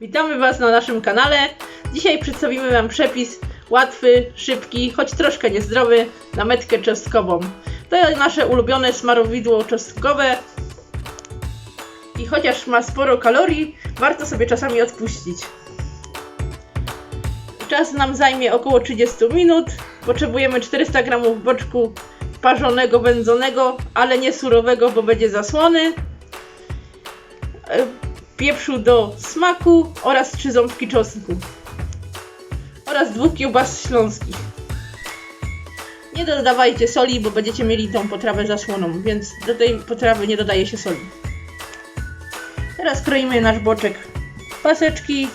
Witamy Was na naszym kanale. Dzisiaj przedstawimy Wam przepis łatwy, szybki, choć troszkę niezdrowy na metkę czosnkową. To nasze ulubione smarowidło czosnkowe i chociaż ma sporo kalorii, warto sobie czasami odpuścić. Czas nam zajmie około 30 minut. Potrzebujemy 400 g boczku parzonego, wędzonego, ale nie surowego, bo będzie zasłony. Pieprzu do smaku oraz 3 ząbki czosnku. Oraz dwóch kiełbas śląskich. Nie dodawajcie soli, bo będziecie mieli tą potrawę zasłoną, więc do tej potrawy nie dodaje się soli. Teraz kroimy nasz boczek w paseczki,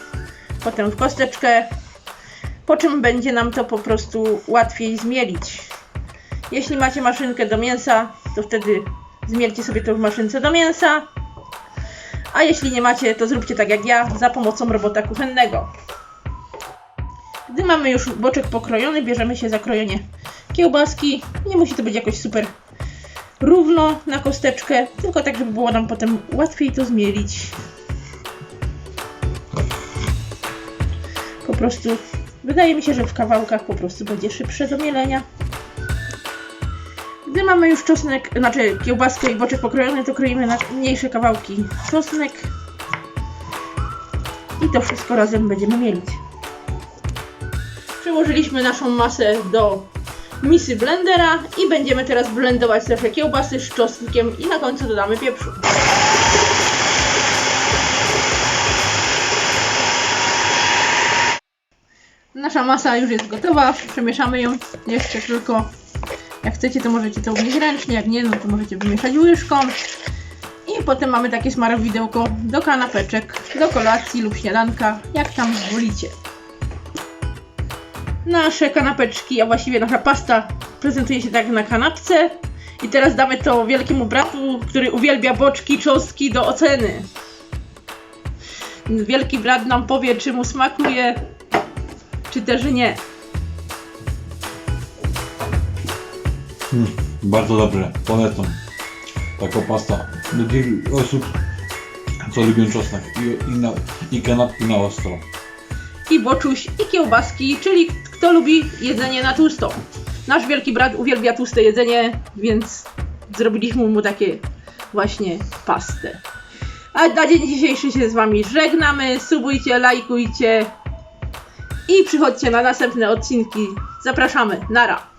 potem w kosteczkę, po czym będzie nam to po prostu łatwiej zmielić. Jeśli macie maszynkę do mięsa, to wtedy zmielcie sobie to w maszynce do mięsa. A jeśli nie macie, to zróbcie tak jak ja, za pomocą robota kuchennego. Gdy mamy już boczek pokrojony, bierzemy się za krojenie kiełbaski. Nie musi to być jakoś super równo na kosteczkę, tylko tak, żeby było nam potem łatwiej to zmielić. Po prostu wydaje mi się, że w kawałkach po prostu będzie szybsze do mielenia. Gdy mamy już czosnek, znaczy kiełbaskę i boczek pokrojony, to kroimy na mniejsze kawałki czosnek. I to wszystko razem będziemy mielić. Przyłożyliśmy naszą masę do misy blendera i będziemy teraz blendować nasze kiełbasy z czosnkiem i na końcu dodamy pieprzu. Nasza masa już jest gotowa, przemieszamy ją jeszcze tylko jak chcecie, to możecie to umieć ręcznie, jak nie, no to możecie wymieszać łyżką. I potem mamy takie smarowidełko do kanapeczek, do kolacji lub śniadanka, jak tam wolicie. Nasze kanapeczki, a właściwie nasza pasta prezentuje się tak na kanapce. I teraz damy to wielkiemu bratu, który uwielbia boczki, czosnki do oceny. Wielki brat nam powie, czy mu smakuje, czy też nie. Mm, bardzo dobre, polecam. Taka pasta dla tych osób, co lubią czosnek i, i, na, i kanapki na ostro. i boczuś i kiełbaski, czyli kto lubi jedzenie na tłusto. Nasz wielki brat uwielbia tłuste jedzenie, więc zrobiliśmy mu takie właśnie pastę. A na dzień dzisiejszy się z Wami żegnamy. Subujcie, lajkujcie i przychodźcie na następne odcinki. Zapraszamy. Nara.